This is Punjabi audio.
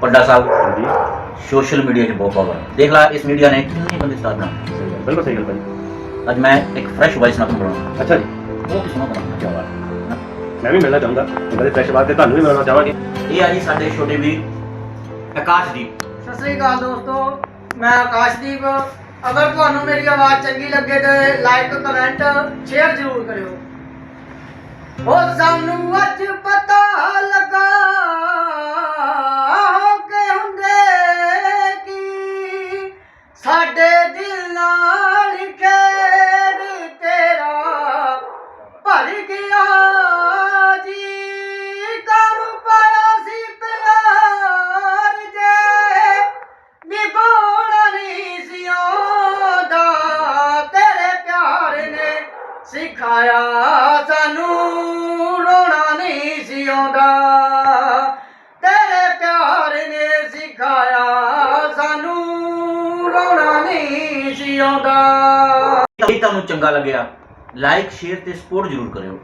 ਪੱਡਾ ਸਾਹਿਬ ਹਾਂਜੀ। ਸੋਸ਼ਲ ਮੀਡੀਆ 'ਚ ਬਹੁਤ ਪਾਵਰ ਦੇਖ ਲਾ ਇਸ ਮੀਡੀਆ ਨੇ ਕਿੰਨੇ ਬੰਦੇ ਸਟਾਰ ਬਣਾ ਸਹੀ ਗੱਲ ਬਿਲਕੁਲ ਸਹੀ ਗੱਲ ਭਾਜੀ ਅੱਜ ਮੈਂ ਇੱਕ ਫਰੈਸ਼ ਵਾਇਸ ਨਾਲ ਤੁਹਾਨੂੰ ਬਣਾਉਣਾ ਅੱਛਾ ਜੀ। ਬਹੁਤ ਹੀ ਸੋਹਣਾ ਬਣਾਉਣਾ ਚਾਹੁੰਦਾ ਮੈਂ ਵੀ ਮਿਲਣਾ ਚਾਹੁੰਦਾ। ਬੜੇ ਫਰੈਸ਼ ਬਾਤ ਤੇ ਤੁਹਾਨੂੰ ਵੀ ਮਿਲਣਾ ਚਾਹਾਂਗੇ। ਇਹ ਆ ਜੀ ਸਾਡੇ ਛੋਟੇ ਵੀਰ ਆਕਾਸ਼ਦੀਪ। ਸਤਿ ਸ੍ਰੀ ਅਕਾਲ ਦੋਸਤੋ ਮੈਂ ਆਕਾਸ਼ਦੀਪ। ਅਗਰ ਤੁਹਾਨੂੰ ਮੇਰੀ ਆਵਾਜ਼ ਚੰਗੀ ਲੱਗੇ ਤੇ ਲਾਈਕ ਕਮੈਂਟ ਸ਼ੇਅਰ ਜ਼ਰੂਰ ਕਰਿਓ। ਉਹ ਸਾਨੂੰ ਅੱਜ ਪਤਾ ਲੱਗਾ ਭਰ ਗਿਆ ਜੀ ਕੰਮ ਪਾਇਆ ਸੀ ਪਿਆਰ ਜੇ। ਨਿਭਾਉਣਾ ਨਹੀਂ ਸੀ ਆਉਂਦਾ, ਤੇਰੇ ਪਿਆਰ ਨੇ ਸਿਖਾਇਆ ਸਾਨੂੰ, ਰੋਣਾ ਨਹੀਂ ਸੀ ਆਉਂਦਾ। ਤੇਰੇ ਪਿਆਰ ਨੇ ਸਿਖਾਇਆ ਸਾਨੂੰ, ਰੋਣਾ ਨਹੀਂ ਸੀ ਆਉਂਦਾ। ਤੁਹਾਨੂੰ ਚੰਗਾ ਲੱਗਿਆ। ਲਾਈਕ ਸ਼ੇਅਰ ਤੇ ਸਪੋਰਟ ਜ਼ਰੂਰ ਕਰਿਓ।